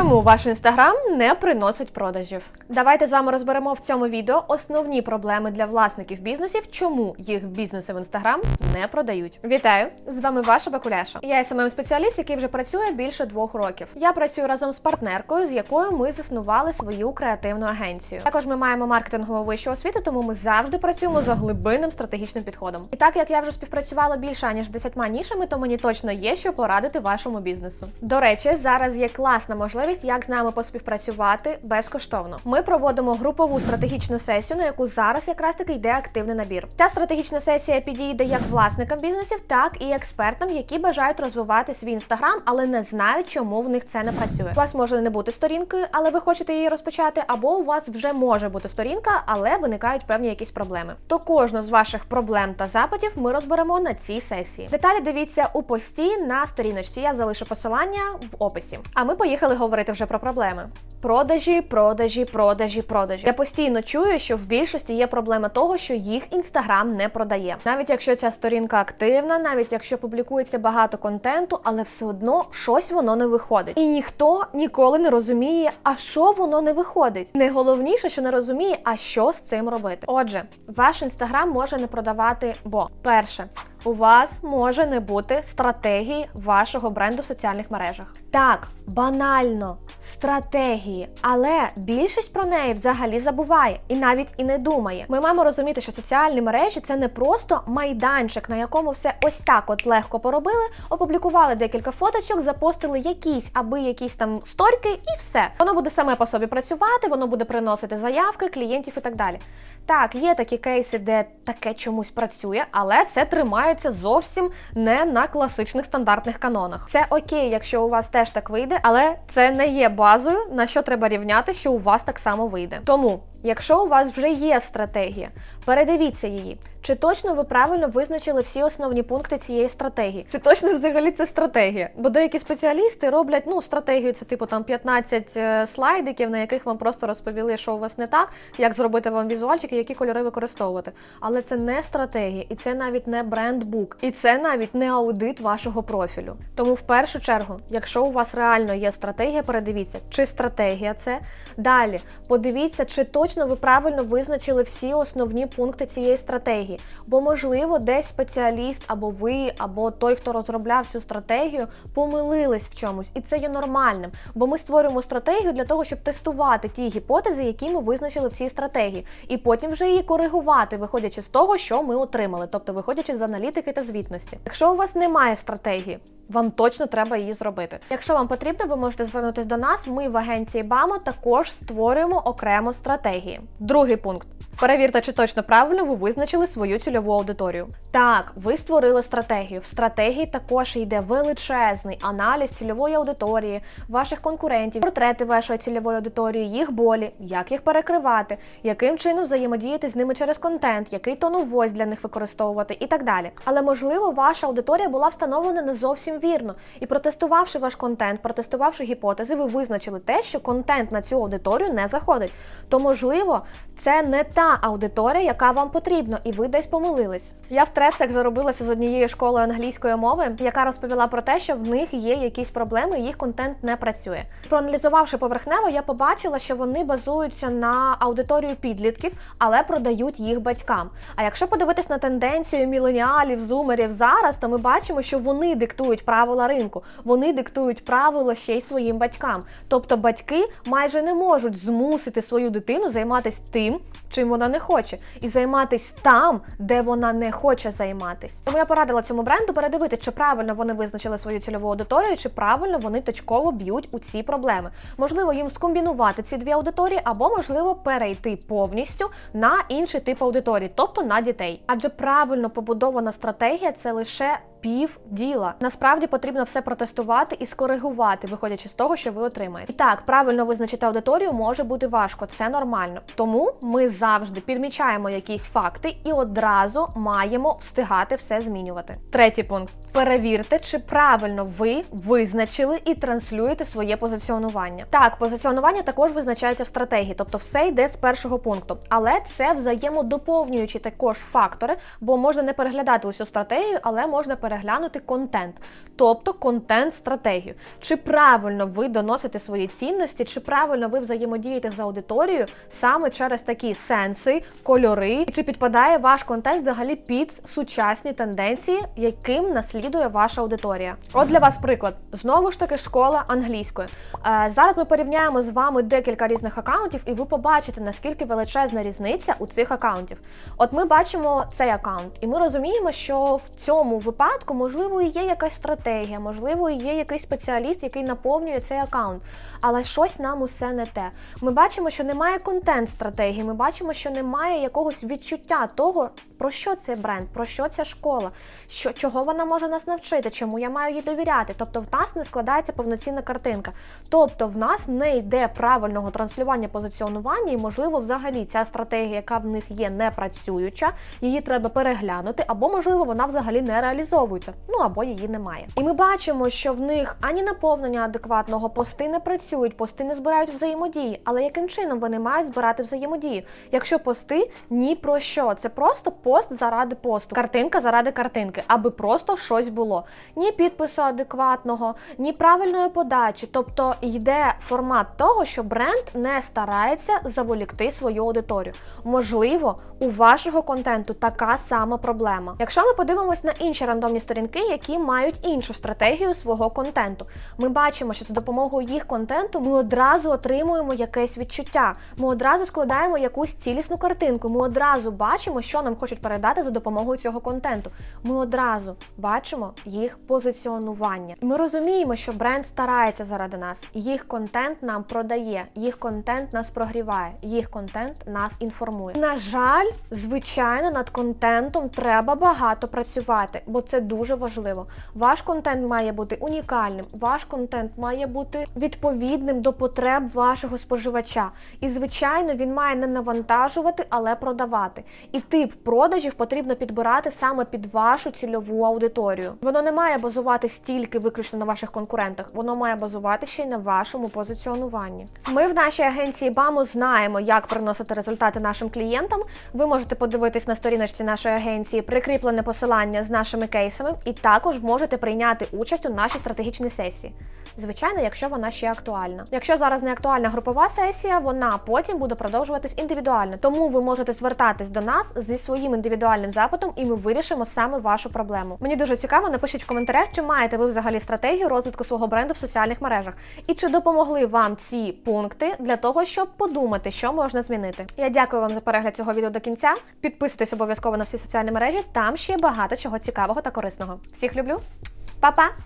Чому ваш інстаграм не приносить продажів? Давайте з вами розберемо в цьому відео основні проблеми для власників бізнесів, чому їх бізнеси в інстаграм не продають. Вітаю! З вами ваша Бакуляша. Я смм спеціаліст, який вже працює більше двох років. Я працюю разом з партнеркою, з якою ми заснували свою креативну агенцію. Також ми маємо маркетингову вищу освіту, тому ми завжди працюємо за глибинним стратегічним підходом. І так як я вже співпрацювала більше ніж з 10 нішами, то мені точно є що порадити вашому бізнесу. До речі, зараз є класна можливість, як з нами поспівпрацювати безкоштовно. Ми проводимо групову стратегічну сесію, на яку зараз якраз таки йде активний набір. Ця стратегічна сесія підійде як власникам бізнесів, так і експертам, які бажають розвивати свій інстаграм, але не знають, чому в них це не працює. У вас може не бути сторінкою, але ви хочете її розпочати, або у вас вже може бути сторінка, але виникають певні якісь проблеми. То кожну з ваших проблем та запитів ми розберемо на цій сесії. Деталі дивіться у пості на сторіночці. Я залишу посилання в описі. А ми поїхали говорити вже про проблеми. Продажі, продажі, продажі, продажі. Я постійно чую, що в більшості є проблема того, що їх інстаграм не продає. Навіть якщо ця сторінка активна, навіть якщо публікується багато контенту, але все одно щось воно не виходить. І ніхто ніколи не розуміє, а що воно не виходить. Найголовніше, що не розуміє, а що з цим робити. Отже, ваш інстаграм може не продавати, бо перше. У вас може не бути стратегії вашого бренду в соціальних мережах. Так, банально, стратегії, але більшість про неї взагалі забуває і навіть і не думає. Ми маємо розуміти, що соціальні мережі це не просто майданчик, на якому все ось так от легко поробили, опублікували декілька фоточок, запостили якісь аби якісь там сторіки, і все. Воно буде саме по собі працювати, воно буде приносити заявки, клієнтів і так далі. Так, є такі кейси, де таке чомусь працює, але це тримається зовсім не на класичних стандартних канонах. Це окей, якщо у вас теж так вийде, але це не є базою, на що треба рівняти, що у вас так само вийде. Тому, якщо у вас вже є стратегія, передивіться її. Чи точно ви правильно визначили всі основні пункти цієї стратегії? Чи точно взагалі це стратегія? Бо деякі спеціалісти роблять ну стратегію, це типу там 15 е, слайдиків, на яких вам просто розповіли, що у вас не так, як зробити вам візуальчики, які кольори використовувати. Але це не стратегія, і це навіть не брендбук, і це навіть не аудит вашого профілю. Тому в першу чергу, якщо у вас реально є стратегія, передивіться, чи стратегія це. Далі подивіться, чи точно ви правильно визначили всі основні пункти цієї стратегії. Бо, можливо, десь спеціаліст або ви, або той, хто розробляв цю стратегію, помилились в чомусь, і це є нормальним. Бо ми створюємо стратегію для того, щоб тестувати ті гіпотези, які ми визначили в цій стратегії, і потім вже її коригувати, виходячи з того, що ми отримали, тобто виходячи з аналітики та звітності. Якщо у вас немає стратегії, вам точно треба її зробити. Якщо вам потрібно, ви можете звернутися до нас. Ми в агенції БАМО також створюємо окремо стратегії. Другий пункт. Перевірте, чи точно правильно ви визначили свою цільову аудиторію. Так, ви створили стратегію. В стратегії також йде величезний аналіз цільової аудиторії, ваших конкурентів, портрети вашої цільової аудиторії, їх болі, як їх перекривати, яким чином взаємодіяти з ними через контент, який тон of для них використовувати і так далі. Але можливо, ваша аудиторія була встановлена не зовсім вірно. І протестувавши ваш контент, протестувавши гіпотези, ви визначили те, що контент на цю аудиторію не заходить. То можливо, це не та аудиторія, яка вам потрібна, і ви десь помилились. Я в трецях заробилася з однією школою англійської мови, яка розповіла про те, що в них є якісь проблеми, їх контент не працює. Проаналізувавши поверхнево, я побачила, що вони базуються на аудиторію підлітків, але продають їх батькам. А якщо подивитись на тенденцію міленіалів, зумерів зараз, то ми бачимо, що вони диктують правила ринку, вони диктують правила ще й своїм батькам. Тобто батьки майже не можуть змусити свою дитину займатися тим, чим вона не хоче, і займатись там, де вона не хоче займатись. Тому я порадила цьому бренду передивити, чи правильно вони визначили свою цільову аудиторію, чи правильно вони точково б'ють у ці проблеми. Можливо, їм скомбінувати ці дві аудиторії, або можливо перейти повністю на інший тип аудиторії, тобто на дітей. Адже правильно побудована стратегія це лише пів діла. Насправді потрібно все протестувати і скоригувати, виходячи з того, що ви отримаєте. І так, правильно визначити аудиторію може бути важко, це нормально. Тому ми завжди підмічаємо якісь факти і одразу маємо встигати все змінювати. Третій пункт: перевірте, чи правильно ви визначили і транслюєте своє позиціонування. Так, позиціонування також визначається в стратегії, тобто все йде з першого пункту, але це взаємодоповнюючі також фактори, бо можна не переглядати усю стратегію, але можна переглянути контент, тобто контент-стратегію. Чи правильно ви доносите свої цінності, чи правильно ви взаємодієте з аудиторією саме через такі сенси, кольори, і чи підпадає ваш контент взагалі під сучасні тенденції, яким наслідує ваша аудиторія? От для вас приклад. Знову ж таки, школа англійської. Е, зараз ми порівняємо з вами декілька різних акаунтів, і ви побачите, наскільки величезна різниця у цих акаунтів. От ми бачимо цей акаунт, і ми розуміємо, що в цьому випадку можливо є якась стратегія, можливо, є якийсь спеціаліст, який наповнює цей акаунт. Але щось нам усе не те. Ми бачимо, що немає контент-стратегії. Ми бачимо, що немає якогось відчуття того, про що цей бренд, про що ця школа, що чого вона може нас навчити, чому я маю їй довіряти. Тобто, в нас не складається повноцінна картинка. Тобто, в нас не йде правильного транслювання позиціонування, і можливо, взагалі ця стратегія, яка в них є, не працююча, її треба переглянути, або можливо вона взагалі не реалізовується, ну або її немає. І ми бачимо, що в них ані наповнення адекватного, пости не працюють, пости не збирають взаємодії. Але яким чином вони мають збирати взаємодію? Якщо пости ні про що, це просто пост заради посту, картинка заради картинки, аби просто щось було. Ні підпису адекватного, ні правильної подачі. Тобто йде формат того, що бренд не старається заволікти свою аудиторію. Можливо, у вашого контенту така сама проблема. Якщо ми подивимось на інші рандомні сторінки, які мають іншу стратегію свого контенту, ми бачимо, що за допомогою їх контенту ми одразу отримуємо якесь відчуття. Ми одразу складаємо якусь цілісну картинку. Ми одразу бачимо, що нам хочуть передати за допомогою цього контенту. Ми одразу бачимо їх позиціонування. Ми розуміємо, що бренд старається заради нас. Їх контент нам продає, їх контент нас прогріває, їх контент нас інформує. На жаль, звичайно, над контентом треба багато працювати, бо це дуже важливо. Ваш контент має бути унікальним, ваш контент має бути відповідним до потреб вашого споживача. І, звичайно, він має не навантажувати, але продавати. І тип продажів потрібно підбирати саме під вашу цільову аудиторію. Воно не має базуватись тільки виключно на ваших конкурентах, воно має базувати ще й на вашому позиціонуванні. Ми в нашій агенції БАМу знаємо, як приносити результати нашим клієнтам. Ви можете подивитись на сторіночці нашої агенції прикріплене посилання з нашими кейсами, і також можете прийняти участь у нашій стратегічній сесії. Звичайно, якщо вона ще актуальна. Якщо зараз не актуальна групова сесія, вона потім буде продовжуватись індивідуально. Тому ви можете звертатись до нас зі своїм індивідуальним запитом, і ми вирішимо саме вашу проблему. Мені дуже цікаво, напишіть в коментарях, чи маєте ви взагалі стратегію розвитку свого бренду в соціальних мережах, і чи допомогли вам ці пункти для того, щоб подумати, що можна змінити. Я дякую вам за перегляд цього відео до кінця. Підписуйтесь обов'язково на всі соціальні мережі. Там ще багато чого цікавого та корисного. Всіх люблю, Па-па!